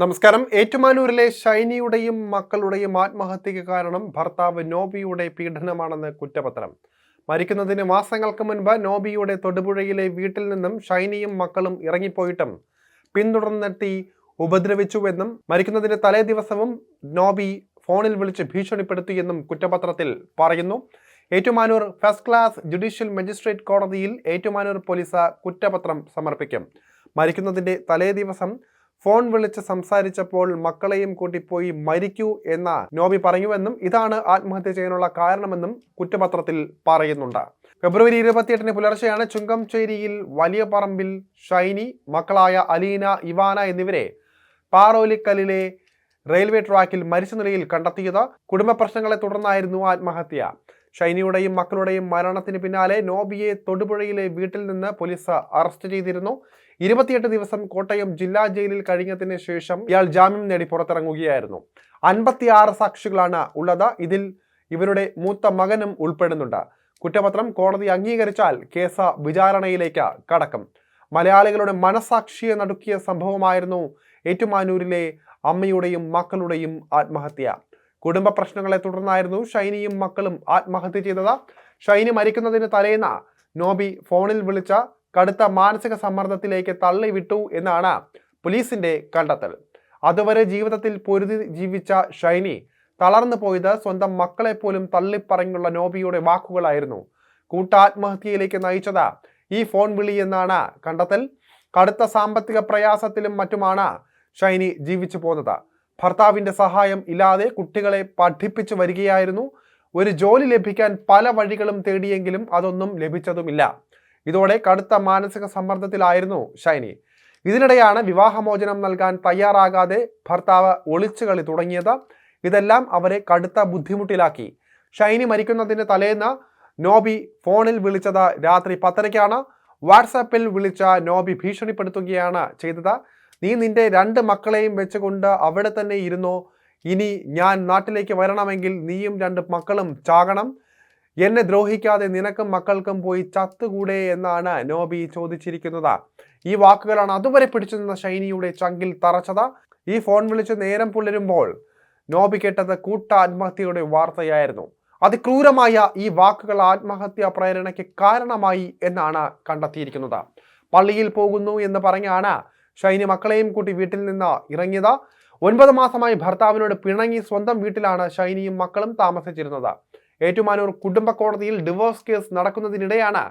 നമസ്കാരം. ഏറ്റുമാനൂരിലെ ഷൈനിയുടെയും മക്കളുടെയും ആത്മഹത്യയ്ക്ക് കാരണം ഭർത്താവ് നോബിയുടെ പീഡനമാണെന്ന് കുറ്റപത്രം. മരിക്കുന്നതിന് മാസങ്ങൾക്ക് മുൻപ് നോബിയുടെ തൊടുപുഴയിലെ വീട്ടിൽ നിന്നും ഷൈനിയും മക്കളും ഇറങ്ങിപ്പോയിട്ടും പിന്തുടർന്നെത്തി ഉപദ്രവിച്ചുവെന്നും മരിക്കുന്നതിന് തലേ ദിവസവും നോബി ഫോണിൽ വിളിച്ച് ഭീഷണിപ്പെടുത്തിയെന്നും കുറ്റപത്രത്തിൽ പറയുന്നു. Ettumanoor first class judicial magistrate കോടതിയിൽ ഏറ്റുമാനൂർ പോലീസ് കുറ്റപത്രം സമർപ്പിക്കും. മരിക്കുന്നതിന്റെ തലേ ദിവസം ഫോൺ വിളിച്ച് സംസാരിച്ചപ്പോൾ മക്കളെയും കൂട്ടിപ്പോയി മരിക്കൂ എന്ന നോബി പറഞ്ഞുവെന്നും ഇതാണ് ആത്മഹത്യ ചെയ്യാനുള്ള കാരണമെന്നും കുറ്റപത്രത്തിൽ പറയുന്നുണ്ട്. ഫെബ്രുവരി ഇരുപത്തിയെട്ടിന് പുലർച്ചെയാണ് ചുങ്കംചേരിയിൽ വലിയ പറമ്പിൽ ഷൈനി മക്കളായ അലീന ഇവാന എന്നിവരെ പാറോലിക്കലിലെ റെയിൽവേ ട്രാക്കിൽ മരിച്ച നിലയിൽ കണ്ടെത്തിയത്. കുടുംബ പ്രശ്നങ്ങളെ തുടർന്നായിരുന്നു ആത്മഹത്യ. ഷൈനിയുടെയും മക്കളുടെയും മരണത്തിന് പിന്നാലെ നോബിയെ തൊടുപുഴയിലെ വീട്ടിൽ നിന്ന് പോലീസ് അറസ്റ്റ് ചെയ്തിരുന്നു. ഇരുപത്തിയെട്ട് ദിവസം കോട്ടയം ജില്ലാ ജയിലിൽ കഴിഞ്ഞതിന് ശേഷം ഇയാൾ ജാമ്യം നേടി പുറത്തിറങ്ങുകയായിരുന്നു. അൻപത്തിയാറ് സാക്ഷികളാണ് ഉള്ളത്. ഇതിൽ ഇവരുടെ മൂത്ത മകനും ഉൾപ്പെടുന്നുണ്ട്. കുറ്റപത്രം കോടതി അംഗീകരിച്ചാൽ കേസ് വിചാരണയിലേക്ക് കടക്കും. മലയാളികളുടെ മനസാക്ഷിയെ നടുക്കിയ സംഭവമായിരുന്നു ഏറ്റുമാനൂരിലെ അമ്മയുടെയും മക്കളുടെയും ആത്മഹത്യ. കുടുംബ പ്രശ്നങ്ങളെ തുടർന്നായിരുന്നു ഷൈനിയും മക്കളും ആത്മഹത്യ ചെയ്തത്. ഷൈനി മരിക്കുന്നതിന് തലേന്ന നോബി ഫോണിൽ വിളിച്ച കടുത്ത മാനസിക സമ്മർദ്ദത്തിലേക്ക് തള്ളിവിട്ടു എന്നാണ് പോലീസിന്റെ കണ്ടെത്തൽ. അതുവരെ ജീവിതത്തിൽ പൊരുതി ജീവിച്ച ഷൈനി തളർന്നു പോയത് സ്വന്തം മക്കളെ പോലും തള്ളിപ്പറഞ്ഞുള്ള നോബിയുടെ വാക്കുകളായിരുന്നു. കൂട്ടാത്മഹത്യയിലേക്ക് നയിച്ചത് ഈ ഫോൺ വിളി എന്നാണ് കണ്ടെത്തൽ. കടുത്ത സാമ്പത്തിക പ്രയാസത്തിലും മറ്റുമാണ് ഷൈനി ജീവിച്ചു പോകുന്നത് ഭർത്താവിന്റെ സഹായം ഇല്ലാതെ കുട്ടികളെ പഠിപ്പിച്ചു വരികയായിരുന്നു. ഒരു ജോലി ലഭിക്കാൻ പല വഴികളും തേടിയെങ്കിലും അതൊന്നും ലഭിച്ചതുമില്ല. ഇതോടെ കടുത്ത മാനസിക സമ്മർദ്ദത്തിലായിരുന്നു ഷൈനി. ഇതിനിടെയാണ് വിവാഹമോചനം നൽകാൻ തയ്യാറാകാതെ ഭർത്താവ് ഒളിച്ചുകളി തുടങ്ങിയത്. ഇതെല്ലാം അവരെ കടുത്ത ബുദ്ധിമുട്ടിലാക്കി. ഷൈനി മരിക്കുന്നതിന് തലേന്ന് നോബി ഫോണിൽ വിളിച്ചത് രാത്രി പത്തരയ്ക്കാണ്. വാട്സാപ്പിൽ വിളിച്ച നോബി ഭീഷണിപ്പെടുത്തുകയാണ് ചെയ്തത്. നീ നിന്റെ രണ്ട് മക്കളെയും വെച്ചുകൊണ്ട് അവിടെ തന്നെ ഇരുന്നോ? ഇനി ഞാൻ നാട്ടിലേക്ക് വരണമെങ്കിൽ നീയും രണ്ട് മക്കളും ചാകണം. എന്നെ ദ്രോഹിക്കാതെ നിനക്കും മക്കൾക്കും പോയി ചത്തുകൂടെ എന്നാണ് നോബി ചോദിച്ചിരിക്കുന്നത്. ഈ വാക്കുകളാണ് അതുവരെ പിടിച്ചു നിന്ന ഷൈനിയുടെ ചങ്കിൽ തറച്ചത്. ഈ ഫോൺ വിളിച്ച് നേരം പുലരുമ്പോൾ നോബി കേട്ടത് കൂട്ട ആത്മഹത്യയുടെ വാർത്തയായിരുന്നു. അതിക്രൂരമായ ഈ വാക്കുകൾ ആത്മഹത്യാ പ്രേരണയ്ക്ക് കാരണമായി എന്നാണ് കണ്ടെത്തിയിരിക്കുന്നത്. പള്ളിയിൽ പോകുന്നു എന്ന് പറഞ്ഞാണ് ഷൈനി മക്കളെയും കൂട്ടി വീട്ടിൽ നിന്ന് ഇറങ്ങിയത്. ഒൻപത് മാസമായി ഭർത്താവിനോട് പിണങ്ങി സ്വന്തം വീട്ടിലാണ് ഷൈനിയും മക്കളും താമസിച്ചിരുന്നത്. ഏറ്റുമാനൂർ കുടുംബ കോടതിയിൽ ഡിവോഴ്സ് കേസ് നടക്കുന്നതിനിടെയാണ്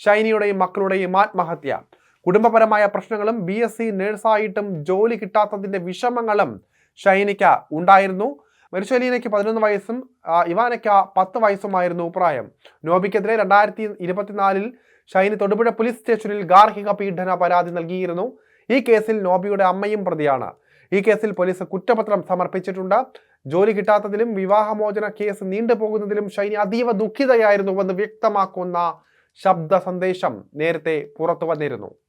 ഷൈനിയുടെയും മക്കളുടെയും ആത്മഹത്യ. കുടുംബപരമായ പ്രശ്നങ്ങളും ബി എസ് സി നേഴ്സായിട്ടും ജോലി കിട്ടാത്തതിന്റെ വിഷമങ്ങളും ഷൈനിക്ക് ഉണ്ടായിരുന്നു. മെർച്ചലീനയ്ക്ക് പതിനൊന്ന് വയസ്സും ഇവാനയ്ക്ക് പത്ത് വയസ്സുമായിരുന്നു പ്രായം. നോബിക്കെതിരെ രണ്ടായിരത്തി ഇരുപത്തിനാലിൽ ഷൈനി തൊടുപുഴ പോലീസ് സ്റ്റേഷനിൽ ഗാർഹിക പീഡന പരാതി നൽകിയിരുന്നു. ഈ കേസിൽ നോബിയുടെ അമ്മയും പ്രതിയാണ്. ഈ കേസിൽ പോലീസ് കുറ്റപത്രം സമർപ്പിച്ചിട്ടുണ്ട്. ജോലി കിട്ടാത്തതിലും വിവാഹമോചന കേസ് നീണ്ടുപോകുന്നതിലും ഷൈനി അതീവ ദുഃഖിതയായിരുന്നുവെന്ന് വ്യക്തമാക്കുന്ന ശബ്ദ സന്ദേശം നേരത്തെ പുറത്തു വന്നിരുന്നു.